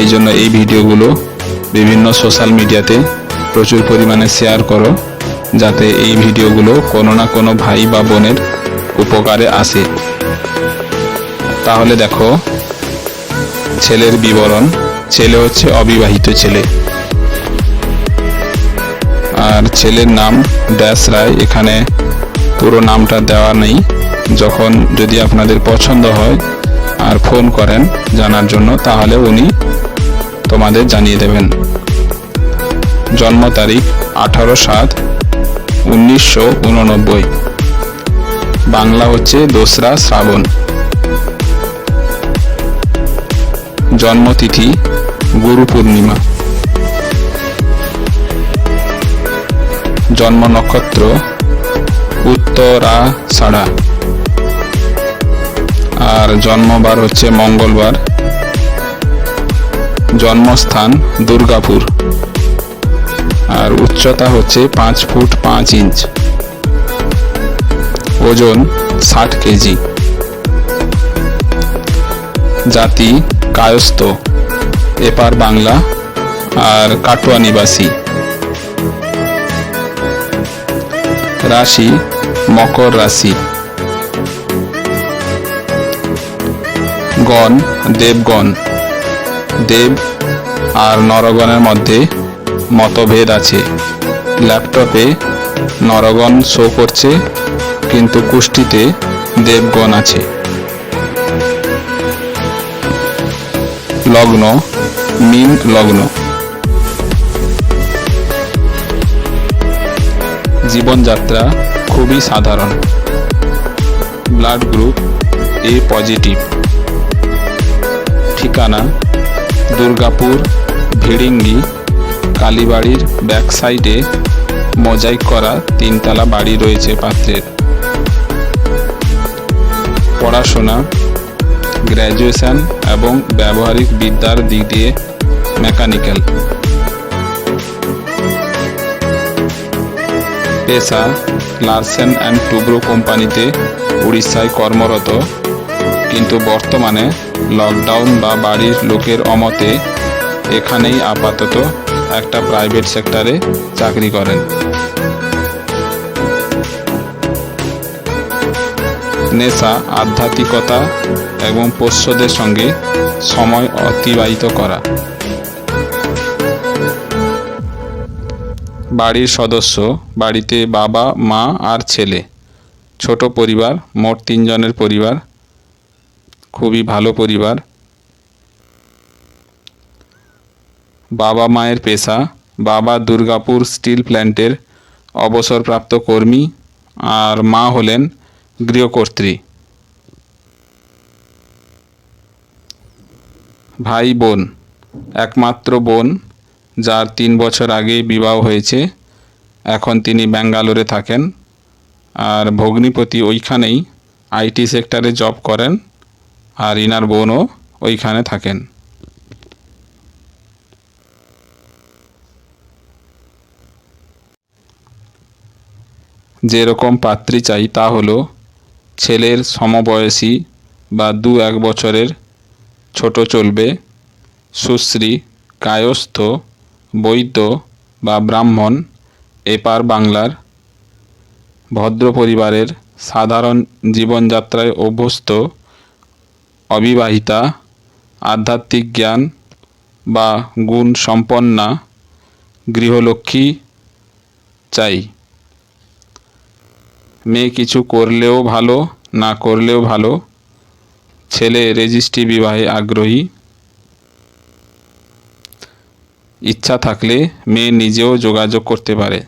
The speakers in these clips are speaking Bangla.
এই জন্য এই ভিডিওগুলো বিভিন্ন সোশ্যাল মিডিয়াতে প্রচুর পরিমাণে শেয়ার করো, যাতে এই ভিডিওগুলো কোনো না কোনো ভাই বা বোনের উপকারে আসে। তাহলে দেখো, ছেলের বিবরণ, ছেলে হচ্ছে অবিবাহিত ছেলে। আর ছেলের নাম ড্যাশ রায়, এখানে পুরো নামটা দেওয়া নেই। যখন যদি আপনাদের পছন্দ হয় আর ফোন করেন জানার জন্য, তাহলে উনি তোমাদের জানিয়ে দেবেন। জন্ম তারিখ আঠারো সাত উনিশশো উননব্বই। বাংলা হচ্ছে দোসরা শ্রাবণ। জন্মতিথি গুরু পূর্ণিমা। জন্ম নক্ষত্র উত্তরাষাঢ়া। আর জন্মবার হচ্ছে মঙ্গলবার। জন্মস্থান দুর্গাপুর। আর উচ্চতা হচ্ছে পাঁচ ফুট পাঁচ ইঞ্চ। ওজন ষাট কেজি। জাতি কায়স্থ। এপার বাংলা আর কাটোয়া নিবাসী। রাশি মকর রাশি। গণ, দেবগণ। দেব আর নরগণের মধ্যে মতভেদ আছে। ল্যাপটপে নরগণ শো করছে, কিন্তু কুষ্টিতে দেবগণ আছে। লগ্ন, মিন লগ্ন। জীবনযাত্রা খুবই সাধারণ। Blood group A positive. ঠিকানা, দুর্গাপুর, ভিড়িঙ্গি, কালীবাড়ির ব্যাক সাইডে মোজাইক করা তিনতলা বাড়ি রয়েছে পাত্রের। পড়াশোনা গ্র্যাজুয়েশন এবং ব্যবহারিক বিদ্যার দিক দিয়ে মেকানিক্যাল পেশা লার্সেন অ্যান্ড টুব্রো কোম্পানিতে উড়িষ্যায় কর্মরত, কিন্তু বর্তমানে লকডাউন বা বাড়ির লোকের অমতে এখানেই আপাতত একটা প্রাইভেট সেক্টরে চাকরি করেন। নেশা, আধ্যাত্মিকতা এবং পোষ্যদের সঙ্গে সময় অতিবাহিত করা। বাড়ির সদস্য, বাড়িতে বাবা, মা আর ছেলে। ছোট পরিবার, মোট তিনজনের পরিবার। খুবই ভালো পরিবার। বাবা মায়ের পেশা, বাবা দুর্গাপুর স্টিল প্ল্যান্টের অবসরপ্রাপ্ত কর্মী আর মা হলেন গৃহকর্ত্রী। ভাই বোন, একমাত্র বোন, যার তিন বছর আগে বিবাহ হয়েছে। এখন তিনি ব্যাঙ্গালোরে থাকেন আর ভগ্নিপতি ওইখানেই আইটি সেক্টরে জব করেন। আর ইনার বোনও ওইখানে থাকেন। যেরকম পাত্রী চাই তা হলো ছেলের সমবয়সী বা দু এক বছরের ছোট চলবে, সুশ্রী, কায়স্থ, বৈদ্য বা ব্রাহ্মণ, এপার বাংলার, ভদ্র পরিবারের, সাধারণ জীবনযাত্রায় অভ্যস্ত অবিবাহিতা, আধ্যাত্মিক জ্ঞান বা গুণ সম্পন্না গৃহলক্ষ্মী চাই। মেয়ে কিছু করলেও ভালো, না করলেও ভালো। ছেলে রেজিস্ট্রি বিবাহে আগ্রহী। ইচ্ছা থাকলে মেয়ে নিজেও যোগাযোগ করতে পারে।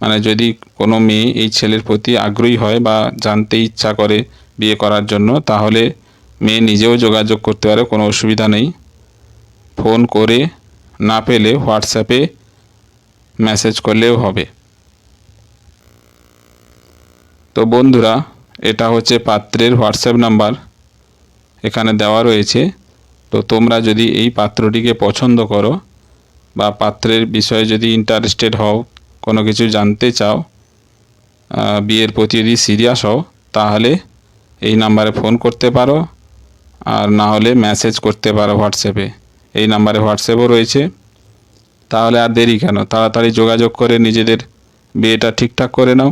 মানে যদি কোনো মেয়ে এই ছেলের প্রতি আগ্রহী হয় বা জানতে ইচ্ছা করে বিয়ে করার জন্য, তাহলে মেয়ে নিজেও যোগাযোগ করতে পারে, কোনো অসুবিধা নেই। ফোন করে না পেলে হোয়াটসঅ্যাপে মেসেজ করলেও হবে। তো বন্ধুরা, এটা হচ্ছে পাত্রের হোয়াটসঅ্যাপ নাম্বার। এখানে দেওয়া রয়েছে, তো তোমরা যদি এই পাত্রটিকে পছন্দ করো বা পাত্রের বিষয়ে যদি ইন্টারেস্টেড হও, কোনো কিছু জানতে চাও বিয়ের প্রতি যদি সিরিয়াস হও, তাহলে এই নাম্বারে ফোন করতে পারো। আর না হলে মেসেজ করতে পারো হোয়াটসঅ্যাপে এই নাম্বারে হোয়াটসঅ্যাপও রয়েছে। তাহলে আর দেরি কেন? তাড়াতাড়ি যোগাযোগ করে নিজেদের বিয়েটা ঠিকঠাক করে নাও।